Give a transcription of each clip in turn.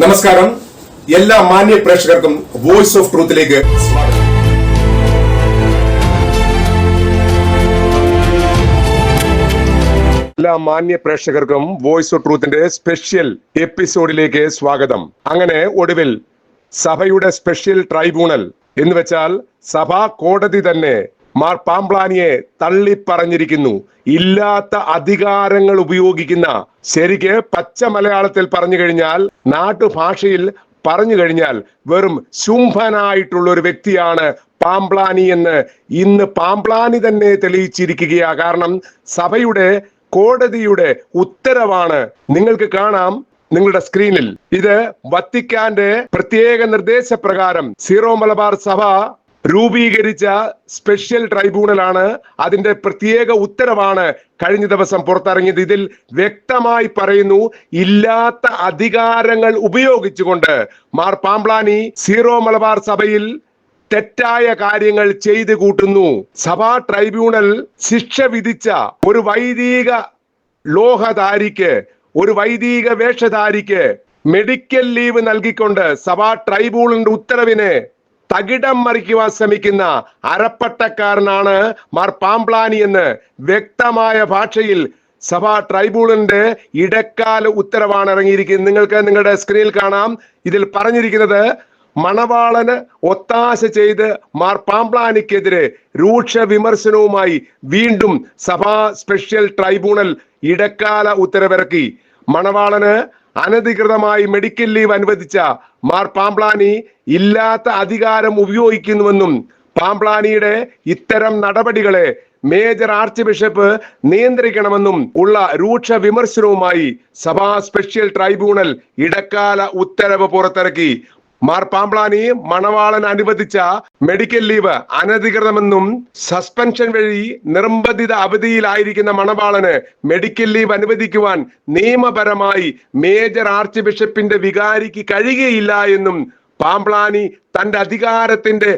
നമസ്കാരം. എല്ലാ മാന്യ പ്രേക്ഷകർക്കും വോയിസ് ഓഫ് ട്രൂത്തിലേക്ക് സ്വാഗതം. എല്ലാ മാന്യ പ്രേക്ഷകർക്കും വോയിസ് ഓഫ് ട്രൂത്തിന്റെ സ്പെഷ്യൽ എപ്പിസോഡിലേക്ക് സ്വാഗതം. അങ്ങനെ ഒടുവിൽ സഭയുടെ സ്പെഷ്യൽ ട്രൈബ്യൂണൽ എന്ന് വെച്ചാൽ സഭാ കോടതി തന്നെ മാർ പാംപ്ലാനിയെ തള്ളിപ്പറഞ്ഞിരിക്കുന്നു. ഇല്ലാത്ത അധികാരങ്ങൾ ഉപയോഗിക്കുന്ന ശരിക്ക് പച്ച മലയാളത്തിൽ പറഞ്ഞു കഴിഞ്ഞാൽ നാട്ടുഭാഷയിൽ പറഞ്ഞു കഴിഞ്ഞാൽ വെറും ശുംഭനായിട്ടുള്ള ഒരു വ്യക്തിയാണ് പാംപ്ലാനി എന്ന് ഇന്ന് പാംപ്ലാനി തന്നെ തെളിയിച്ചിരിക്കുകയാ. കാരണം സഭയുടെ കോടതിയുടെ ഉത്തരവാണ്. നിങ്ങൾക്ക് കാണാം നിങ്ങളുടെ സ്ക്രീനിൽ. ഇത് വത്തിക്കാന്റെ പ്രത്യേക നിർദ്ദേശപ്രകാരം സീറോ മലബാർ സഭ രൂപീകരിച്ച സ്പെഷ്യൽ ട്രൈബ്യൂണലാണ് അതിന്റെ പ്രത്യേക ഉത്തരവാണ് കഴിഞ്ഞ ദിവസം പുറത്തിറങ്ങിയത്. ഇതിൽ വ്യക്തമായി പറയുന്നു ഇല്ലാത്ത അധികാരങ്ങൾ ഉപയോഗിച്ചുകൊണ്ട് മാർ പാംപ്ലാനി സീറോ മലബാർ സഭയിൽ തെറ്റായ കാര്യങ്ങൾ ചെയ്തു കൂട്ടുന്നു. സഭാ ട്രൈബ്യൂണൽ ശിക്ഷ വിധിച്ച ഒരു വൈദിക ലോഹധാരിക്ക് ഒരു വൈദിക വേഷധാരിക്ക് മെഡിക്കൽ ലീവ് നൽകിക്കൊണ്ട് സഭാ ട്രൈബ്യൂണലിന്റെ ഉത്തരവിനെ തകിടം മറിക്കുവാൻ ശ്രമിക്കുന്ന അരപ്പട്ടക്കാരനാണ് മാർ പാംപ്ലാനി എന്ന് വ്യക്തമായ ഭാഷയിൽ സഭാ ട്രൈബ്യൂണലിന്റെ ഇടക്കാല ഉത്തരവാണ് ഇറങ്ങിയിരിക്കുന്നത്. നിങ്ങൾക്ക് നിങ്ങളുടെ സ്ക്രീനിൽ കാണാം. ഇതിൽ പറഞ്ഞിരിക്കുന്നത് മണവാളന് ഒത്താശ ചെയ്ത് മാർ പാംപ്ലാനിക്കെതിരെ രൂക്ഷ വിമർശനവുമായി വീണ്ടും സഭാ സ്പെഷ്യൽ ട്രൈബ്യൂണൽ ഇടക്കാല ഉത്തരവിറക്കി. മണവാളന് അനധികൃതമായി മെഡിക്കൽ ലീവ് അനുവദിച്ച മാർ പാംപ്ലാനി ഇല്ലാത്ത അധികാരം ഉപയോഗിക്കുന്നുവെന്നും പാംപ്ലാനിയുടെ ഇത്തരം നടപടികളെ മേജർ ആർച്ച് ബിഷപ്പ് നിയന്ത്രിക്കണമെന്നും ഉള്ള രൂക്ഷ വിമർശനവുമായി സഭാ സ്പെഷ്യൽ ട്രൈബ്യൂണൽ ഇടക്കാല ഉത്തരവ് പുറത്തിറക്കി. മാർ പാമ്പളാനി മണവാളൻ അനുവദിച്ച മെഡിക്കൽ ലീവ് അനധികൃതമെന്നും സസ്പെൻഷൻ വഴി നിർബന്ധിത അവധിയിലായിരിക്കുന്ന മണവാളന് മെഡിക്കൽ ലീവ് അനുവദിക്കുവാൻ നിയമപരമായി മേജർ ആർച്ച് ബിഷപ്പിന്റെ വികാരിക്ക് കഴിയുകയില്ല എന്നും പാമ്പ്ലാനി തന്റെ അധികാരത്തിന്റെ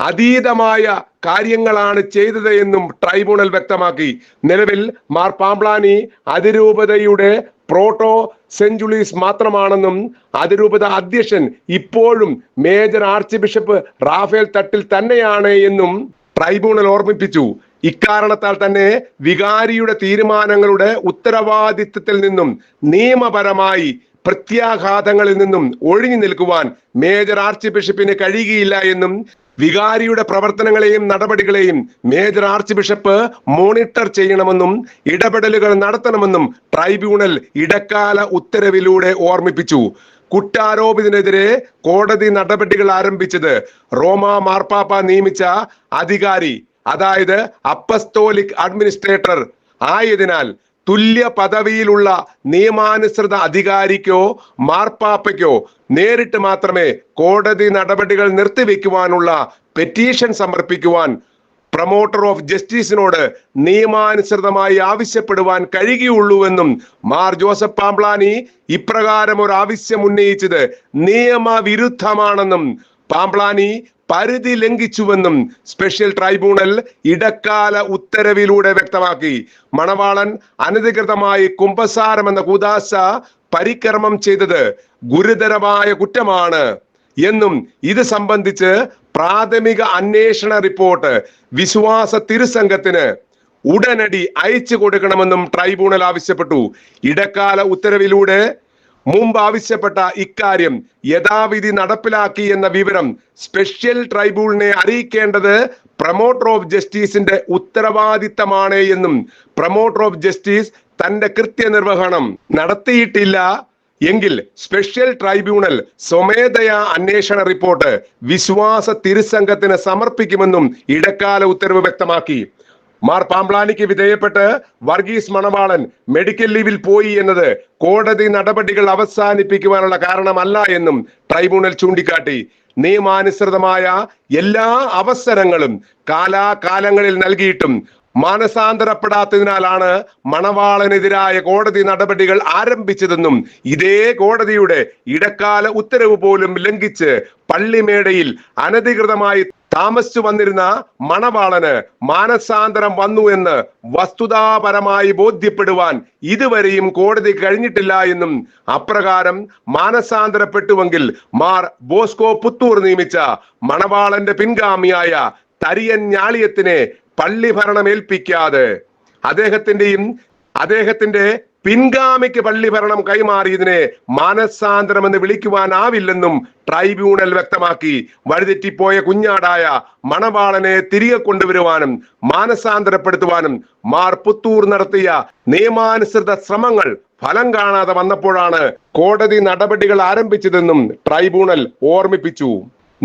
അതീതമായ കാര്യങ്ങളാണ് ചെയ്തത് എന്നും ട്രൈബ്യൂണൽ വ്യക്തമാക്കി. നിലവിൽ മാർ പാമ്പ്ലാനി അതിരൂപതയുടെ പ്രോട്ടോ സെഞ്ചുളീസ് മാത്രമാണെന്നും അതിരൂപത അധ്യക്ഷൻ ഇപ്പോഴും major archbishop Raphael Thattil തന്നെയാണ് എന്നും ട്രൈബ്യൂണൽ ഓർമ്മിപ്പിച്ചു. ഇക്കാരണത്താൽ തന്നെ വികാരിയുടെ തീരുമാനങ്ങളുടെ ഉത്തരവാദിത്വത്തിൽ നിന്നും നിയമപരമായി പ്രത്യാഘാതങ്ങളിൽ നിന്നും ഒഴിഞ്ഞു നിൽക്കുവാൻ മേജർ ആർച്ച് ബിഷപ്പിന് കഴിയുകയില്ല എന്നും വികാരിയുടെ പ്രവർത്തനങ്ങളെയും നടപടികളെയും മേജർ ആർച്ച് ബിഷപ്പ് മോണിറ്റർ ചെയ്യണമെന്നും ഇടപെടലുകൾ നടത്തണമെന്നും ട്രൈബ്യൂണൽ ഇടക്കാല ഉത്തരവിലൂടെ ഓർമ്മിപ്പിച്ചു. കുറ്റാരോപിതനെതിരെ കോടതി നടപടികൾ ആരംഭിച്ചത് റോമ മാർപ്പാപ്പ നിയമിച്ച അധികാരി അതായത് അപ്പസ്തോലിക് അഡ്മിനിസ്ട്രേറ്റർ ആയതിനാൽ തുല്യ പദവിയിലുള്ള നിയമാനുസൃത അധികാരിക്കോ മാർപ്പാപ്പയ്ക്കോ നേരിട്ട് മാത്രമേ കോടതി നടപടികൾ നിർത്തിവെക്കുവാനുള്ള പെറ്റീഷൻ സമർപ്പിക്കുവാൻ പ്രൊമോട്ടർ ഓഫ് ജസ്റ്റിസിനോട് നിയമാനുസൃതമായി ആവശ്യപ്പെടുവാൻ കഴിയുകയുള്ളൂവെന്നും മാർ ജോസഫ് പാംപ്ലാനി ഇപ്രകാരം ഒരു ആവശ്യം ഉന്നയിച്ചത് നിയമവിരുദ്ധമാണെന്നും പാംപ്ലാനി പരിധി ലംഘിച്ചുവെന്നും സ്പെഷ്യൽ ട്രൈബ്യൂണൽ ഇടക്കാല ഉത്തരവിലൂടെ വ്യക്തമാക്കി. മണവാളൻ അനധികൃതമായി കുംഭസാരം എന്ന കുദാശ പരിക്രമം ചെയ്തത് ഗുരുതരമായ കുറ്റമാണ് എന്നും ഇത് സംബന്ധിച്ച് പ്രാഥമിക അന്വേഷണ റിപ്പോർട്ട് വിശ്വാസ തിരുസംഘത്തിന് ഉടനടി അയച്ചു കൊടുക്കണമെന്നും ട്രൈബ്യൂണൽ ആവശ്യപ്പെട്ടു. ഇടക്കാല ഉത്തരവിലൂടെ മുമ്പ് ആവശ്യപ്പെട്ട ഇക്കാര്യം യഥാവിധി നടപ്പിലാക്കി എന്ന വിവരം സ്പെഷ്യൽ ട്രൈബ്യൂണലിനെ അറിയിക്കേണ്ടത് പ്രൊമോട്ടർ ഓഫ് ജസ്റ്റിസിന്റെ ഉത്തരവാദിത്തമാണ് എന്നും പ്രൊമോട്ടർ ഓഫ് ജസ്റ്റിസ് തന്റെ കൃത്യനിർവഹണം നടത്തിയിട്ടില്ല എങ്കിൽ സ്പെഷ്യൽ ട്രൈബ്യൂണൽ സ്വമേധയാ അന്വേഷണ റിപ്പോർട്ട് വിശ്വാസ തിരുസംഘത്തിന് സമർപ്പിക്കുമെന്നും ഇടക്കാല ഉത്തരവ് വ്യക്തമാക്കി. മാർ പാംപ്ലാനിക്ക് വിധേയപ്പെട്ട് വർഗീസ് മണവാളൻ മെഡിക്കൽ ലീവിൽ പോയി എന്നത് കോടതി നടപടികൾ അവസാനിപ്പിക്കുവാനുള്ള കാരണമല്ല എന്നും ട്രൈബ്യൂണൽ ചൂണ്ടിക്കാട്ടി. നിയമാനുസൃതമായ എല്ലാ അവസരങ്ങളും കാലാകാലങ്ങളിൽ നൽകിയിട്ടും മാനസാന്തരപ്പെടാത്തതിനാലാണ് മണവാളനെതിരായ കോടതി നടപടികൾ ആരംഭിച്ചതെന്നും ഇതേ കോടതിയുടെ ഇടക്കാല ഉത്തരവ് പോലും ലംഘിച്ച് പള്ളിമേടയിൽ അനധികൃതമായി താമസിച്ചു വന്നിരുന്ന മണവാളന് മാനസാന്തരം വന്നു എന്ന് വസ്തുതാപരമായി ബോധ്യപ്പെടുവാൻ ഇതുവരെയും കോടതി കഴിഞ്ഞിട്ടില്ല എന്നും അപ്രകാരം മാനസാന്തരപ്പെട്ടുവെങ്കിൽ മാർ ബോസ്കോ പുത്തൂർ നിയമിച്ച മണവാളന്റെ പിൻഗാമിയായ തരിയൻ ഞാളിയത്തിനെ പള്ളി ഭരണം ഏൽപ്പിക്കാതെ അദ്ദേഹത്തിന്റെയും അദ്ദേഹത്തിന്റെ പിൻഗാമിക്ക് പള്ളി ഭരണം കൈമാറിയതിനെ മാനസാന്തരം എന്ന് വിളിക്കുവാനാവില്ലെന്നും ട്രൈബ്യൂണൽ വ്യക്തമാക്കി. വഴിതെറ്റിപ്പോയ കുഞ്ഞാടായ മണവാളനെ തിരികെ കൊണ്ടുവരുവാനും മാനസാന്തരപ്പെടുത്തുവാനും മാർ പുത്തൂർ നടത്തിയ നിയമാനുസൃത ശ്രമങ്ങൾ ഫലം കാണാതെ വന്നപ്പോഴാണ് കോടതി നടപടികൾ ആരംഭിച്ചതെന്നും ട്രൈബ്യൂണൽ ഓർമ്മിപ്പിച്ചു.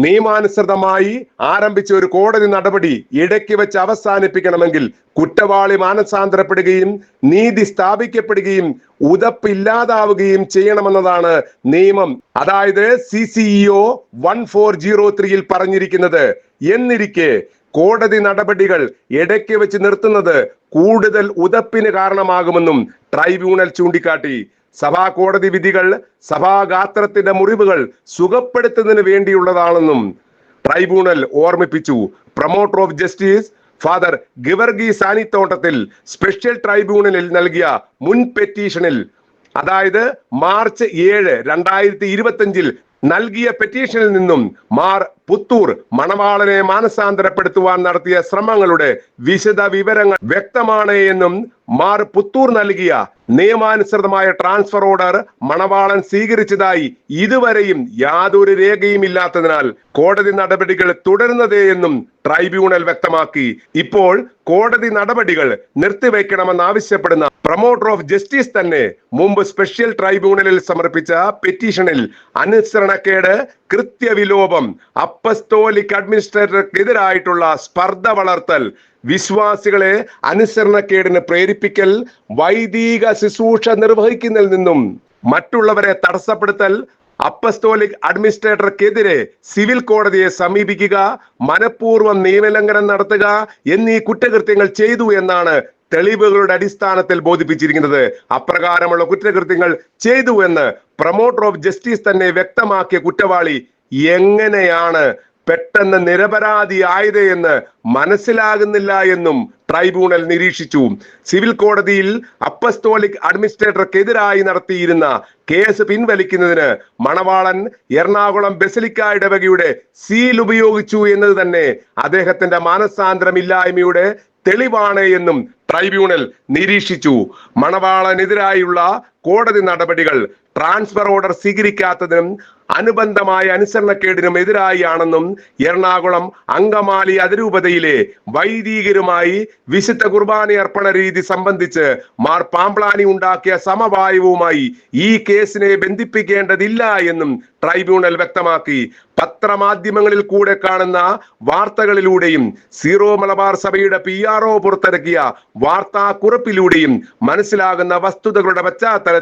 നിയമാനുസൃതമായി ആരംഭിച്ച ഒരു കോടതി നടപടി ഇടയ്ക്ക് വെച്ച് അവസാനിപ്പിക്കണമെങ്കിൽ കുറ്റവാളി മാനസാന്തരപ്പെടുകയും നീതി സ്ഥാപിക്കപ്പെടുകയും ഉതപ്പില്ലാതാവുകയും ചെയ്യണമെന്നതാണ് നിയമം. അതായത് C CEO one four zero ത്രീയിൽ പറഞ്ഞിരിക്കുന്നത്. എന്നിരിക്കെ കോടതി നടപടികൾ ഇടയ്ക്ക് വെച്ച് നിർത്തുന്നത് കൂടുതൽ ഉതപ്പിന് കാരണമാകുമെന്നും ട്രൈബ്യൂണൽ ചൂണ്ടിക്കാട്ടി. സഭാ കോടതി വിധികൾ സഭാഗാത്രത്തിന്റെ മുറിവുകൾ സുഖപ്പെടുത്തുന്നതിന് വേണ്ടിയുള്ളതാണെന്നും ട്രൈബ്യൂണൽ ഓർമ്മിപ്പിച്ചു. Promoter of justice father Givargi Sanithottathil special ട്രൈബ്യൂണലിൽ നൽകിയ മുൻ പെറ്റീഷനിൽ അതായത് മാർച്ച് ഏഴ് രണ്ടായിരത്തി ഇരുപത്തി നൽകിയ പെറ്റീഷനിൽ നിന്നും മാർ പുത്തൂർ മണവാളനെ മാനസാന്തരപ്പെടുത്തുവാൻ നടത്തിയ ശ്രമങ്ങളുടെ വിശദ വിവരങ്ങൾ വ്യക്തമാണ് എന്നും മാർ പുത്തൂർ നൽകിയ നിയമാനുസൃതമായ ട്രാൻസ്ഫർ ഓർഡർ മണവാളൻ സ്വീകരിച്ചതായി ഇതുവരെയും യാതൊരു രേഖയും ഇല്ലാത്തതിനാൽ കോടതി നടപടികൾ തുടരുന്നതേ എന്നും ട്രൈബ്യൂണൽ വ്യക്തമാക്കി. ഇപ്പോൾ കോടതി നടപടികൾ നിർത്തിവെക്കണമെന്ന് ആവശ്യപ്പെടുന്ന പ്രൊമോട്ടർ ഓഫ് ജസ്റ്റിസ് തന്നെ മുമ്പ് സ്പെഷ്യൽ ട്രൈബ്യൂണലിൽ സമർപ്പിച്ച പെറ്റീഷനിൽ അനുസരണക്കേട് കൃത്യവിലോപം അപ്പസ്തോലിക് അഡ്മിനിസ്ട്രേറ്റർക്കെതിരായിട്ടുള്ള സ്പർദ്ധ വളർത്തൽ വിശ്വാസികളെ അനുസരണക്കേടിന് പ്രേരിപ്പിക്കൽ വൈദിക ശുശ്രൂഷ നിർവഹിക്കുന്നതിൽ നിന്നും മറ്റുള്ളവരെ തടസ്സപ്പെടുത്തൽ അപ്പസ്തോലിക് അഡ്മിനിസ്ട്രേറ്റർക്കെതിരെ സിവിൽ കോടതിയെ സമീപിക്കുക മനഃപൂർവം നിയമലംഘനം നടത്തുക എന്നീ കുറ്റകൃത്യങ്ങൾ ചെയ്തു എന്നാണ് തെളിവുകളുടെ അടിസ്ഥാനത്തിൽ ബോധിപ്പിച്ചിരിക്കുന്നത്. അപ്രകാരമുള്ള കുറ്റകൃത്യങ്ങൾ ചെയ്തു എന്ന് പ്രൊമോട്ടർ ഓഫ് ജസ്റ്റിസ് തന്നെ വ്യക്തമാക്കിയ കുറ്റവാളി എങ്ങനെയാണ് പെട്ടെന്ന് നിരപരാധിയായത് എന്ന് മനസ്സിലാകുന്നില്ല എന്നും ട്രൈബ്യൂണൽ നിരീക്ഷിച്ചു. സിവിൽ കോടതിയിൽ അപ്പസ്തോലിക് അഡ്മിനിസ്ട്രേറ്റർക്കെതിരായി നടത്തിയിരുന്ന കേസ് പിൻവലിക്കുന്നതിന് മണവാളൻ എറണാകുളം ബെസലിക്ക ഇടവകയുടെ സീൽ ഉപയോഗിച്ചു എന്നത് തന്നെ അദ്ദേഹത്തിന്റെ മാനസാന്തരമില്ലായ്മയുടെ തെളിവാണ് എന്നും ട്രൈബ്യൂണൽ നിരീക്ഷിച്ചു. മണവാളനെതിരായുള്ള കോടതി നടപടികൾ ട്രാൻസ്ഫർ ഓർഡർ സ്വീകരിക്കാത്തതിനും അനുബന്ധമായ അനുസരണക്കേടിനും എതിരായാണെന്നും എറണാകുളം അങ്കമാലി അതിരൂപതയിലെ വൈദികരുമായി വിശുദ്ധ കുർബാന അർപ്പണ രീതി സംബന്ധിച്ച് മാർ പാമ്പ്ലാനി ഉണ്ടാക്കിയ സമവായവുമായി ഈ കേസിനെ ബന്ധിപ്പിക്കേണ്ടതില്ല എന്നും ട്രൈബ്യൂണൽ വ്യക്തമാക്കി. പത്രമാധ്യമങ്ങളിൽ കൂടെ കാണുന്ന വാർത്തകളിലൂടെയും സീറോ മലബാർ സഭയുടെ പി ആർ ഒ പുറത്തിറക്കിയ വാർത്താ കുറിപ്പിലൂടെയും മനസ്സിലാകുന്ന വസ്തുതകളുടെ പശ്ചാത്തലത്തിൽ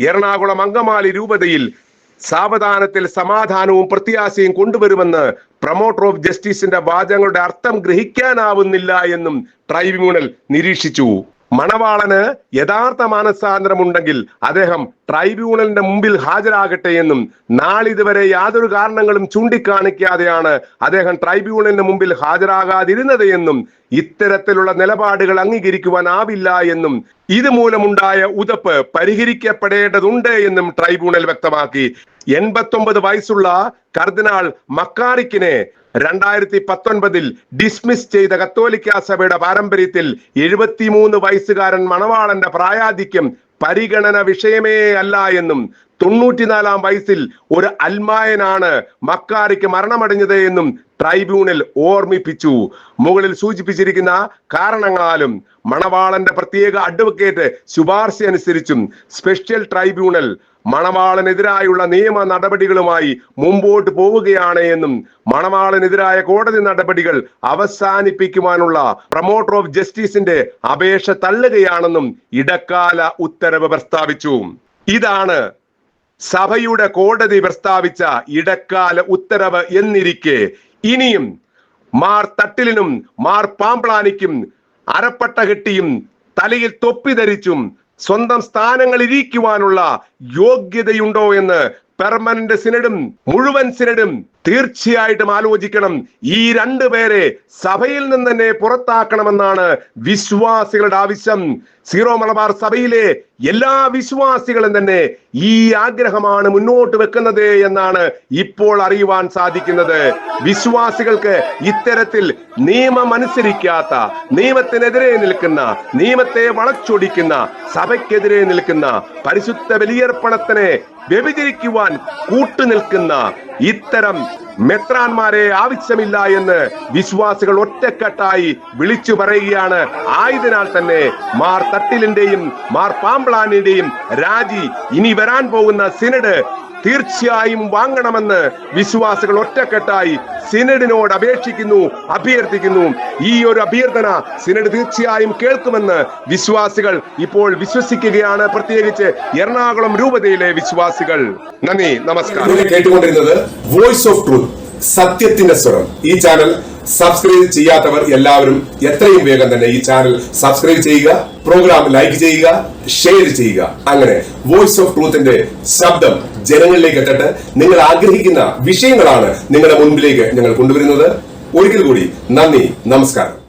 എറണാകുളം അങ്കമാലി രൂപതയിൽ സാവധാനത്തിൽ സമാധാനവും പ്രത്യാശയും കൊണ്ടുവരുമെന്ന് പ്രൊമോട്ടർ ഓഫ് ജസ്റ്റിസിന്റെ വാചകങ്ങളുടെ അർത്ഥം ഗ്രഹിക്കാനാവുന്നില്ല എന്നും ട്രൈബ്യൂണൽ നിരീക്ഷിച്ചു. മണവാളന് യഥാർത്ഥ മാനസാന്തരം ഉണ്ടെങ്കിൽ അദ്ദേഹം ട്രൈബ്യൂണലിന്റെ മുമ്പിൽ ഹാജരാകട്ടെ എന്നും നാളിതുവരെ യാതൊരു കാരണങ്ങളും ചൂണ്ടിക്കാണിക്കാതെയാണ് അദ്ദേഹം ട്രൈബ്യൂണലിന്റെ മുമ്പിൽ ഹാജരാകാതിരുന്നത് എന്നും ഇത്തരത്തിലുള്ള നിലപാടുകൾ അംഗീകരിക്കുവാനാവില്ല എന്നും ഇതുമൂലമുണ്ടായ ഉതപ്പ് പരിഹരിക്കപ്പെടേണ്ടതുണ്ട് എന്നും ട്രൈബ്യൂണൽ വ്യക്തമാക്കി. എൺപത്തൊമ്പത് വയസ്സുള്ള കർദിനാൾ മക്കാറിക്കിനെ രണ്ടായിരത്തി പത്തൊൻപതിൽ ഡിസ്മിസ് ചെയ്ത കത്തോലിക്ക സഭയുടെ പാരമ്പര്യത്തിൽ എഴുപത്തിമൂന്ന് വയസ്സുകാരൻ മണവാളന്റെ പ്രായാധിക്യം പരിഗണന വിഷയമേ അല്ല എന്നും തൊണ്ണൂറ്റിനാലാം വയസ്സിൽ ഒരു അൽമായനാണ് മക്കാരിക്ക് മരണമടഞ്ഞത് എന്നും ട്രൈബ്യൂണൽ ഓർമ്മിപ്പിച്ചു. മുകളിൽ സൂചിപ്പിച്ചിരിക്കുന്ന കാരണങ്ങളാലും മണവാളന്റെ പ്രത്യേക അഡ്വക്കേറ്റ് ശുപാർശ അനുസരിച്ചും സ്പെഷ്യൽ ട്രൈബ്യൂണൽ മണവാളനെതിരായുള്ള നിയമ നടപടികളുമായി മുമ്പോട്ട് പോവുകയാണ് എന്നും മണവാളനെതിരായ കോടതി നടപടികൾ അവസാനിപ്പിക്കുവാനുള്ള പ്രൊമോട്ടർ ഓഫ് ജസ്റ്റിസിന്റെ അപേക്ഷ തള്ളുകയാണെന്നും ഇടക്കാല ഉത്തരവ് പ്രസ്താവിച്ചു. ഇതാണ് സഭയുടെ കോടതി പ്രസ്താവിച്ച ഇടക്കാല ഉത്തരവ് എന്നിരിക്കെ ഇനിയും മാർ തട്ടിലിനും മാർ പാമ്പ്ലാനിക്കും അരപ്പട്ട കെട്ടിയും തലയിൽ തൊപ്പി ധരിച്ചും സ്വന്തം സ്ഥാനങ്ങൾ ഇരിക്കുവാനുള്ള യോഗ്യതയുണ്ടോ എന്ന് പെർമനന്റ് സിനഡും മുഴുവൻ സിനഡും തീർച്ചയായിട്ടും ആലോചിക്കണം. ഈ രണ്ടു പേരെ സഭയിൽ നിന്ന് തന്നെ പുറത്താക്കണമെന്നാണ് വിശ്വാസികളുടെ ആവശ്യം. സീറോ മലബാർ സഭയിലെ എല്ലാ വിശ്വാസികളും തന്നെ ഈ ആഗ്രഹമാണ് മുന്നോട്ട് വെക്കുന്നത് എന്നാണ് ഇപ്പോൾ അറിയുവാൻ സാധിക്കുന്നത്. വിശ്വാസികൾക്ക് ഇത്തരത്തിൽ നിയമം അനുസരിക്കാത്ത നിയമത്തിനെതിരെ നിൽക്കുന്ന നിയമത്തെ വളച്ചൊടിക്കുന്ന സഭയ്ക്കെതിരെ നിൽക്കുന്ന പരിശുദ്ധ ബലിയർപ്പണത്തിനെ വ്യഭിചരിക്കുവാൻ കൂട്ടുനിൽക്കുന്ന ഇത്തരം മെത്രാന്മാരെ ആവശ്യമില്ല എന്ന് വിശ്വാസികൾ ഒറ്റക്കെട്ടായി വിളിച്ചു പറയുകയാണ്. ആയതിനാൽ തന്നെ മാർ തട്ടിലിന്റെയും മാർ പാമ്പ്ലാനിന്റെയും രാജി ഇനി വരാൻ പോകുന്ന സിനഡ് തീർച്ചയായും വാങ്ങണമെന്ന് വിശ്വാസികൾ ഒറ്റക്കെട്ടായി സിനഡിനോട് അപേക്ഷിക്കുന്നു അഭ്യർത്ഥിക്കുന്നു. ഈ ഒരു അഭ്യർത്ഥന സിനഡ് തീർച്ചയായും കേൾക്കുമെന്ന് വിശ്വാസികൾ ഇപ്പോൾ വിശ്വസിക്കുകയാണ്. പ്രത്യേകിച്ച് എറണാകുളം രൂപതയിലെ വിശ്വാസികൾ. നന്ദി നമസ്കാരം. കേട്ടുകൊണ്ടിരുന്നത് വോയിസ് ഓഫ് ട്രൂത്ത് സത്യത്തിന്റെ സ്വരം. ഈ ചാനൽ സബ്സ്ക്രൈബ് ചെയ്യാത്തവർ എല്ലാവരും എത്രയും വേഗം തന്നെ ഈ ചാനൽ സബ്സ്ക്രൈബ് ചെയ്യുക പ്രോഗ്രാം ലൈക്ക് ചെയ്യുക ഷെയർ ചെയ്യുക. അങ്ങനെ വോയിസ് ഓഫ് ട്രൂത്തിന്റെ ശബ്ദം ജനങ്ങളിലേക്ക് എത്തട്ടെ. നിങ്ങൾ ആഗ്രഹിക്കുന്ന വിഷയങ്ങളാണ് നിങ്ങളുടെ മുൻപിലേക്ക് ഞങ്ങൾ കൊണ്ടുവരുന്നത്. ഒരിക്കൽ കൂടി നന്ദി നമസ്കാരം.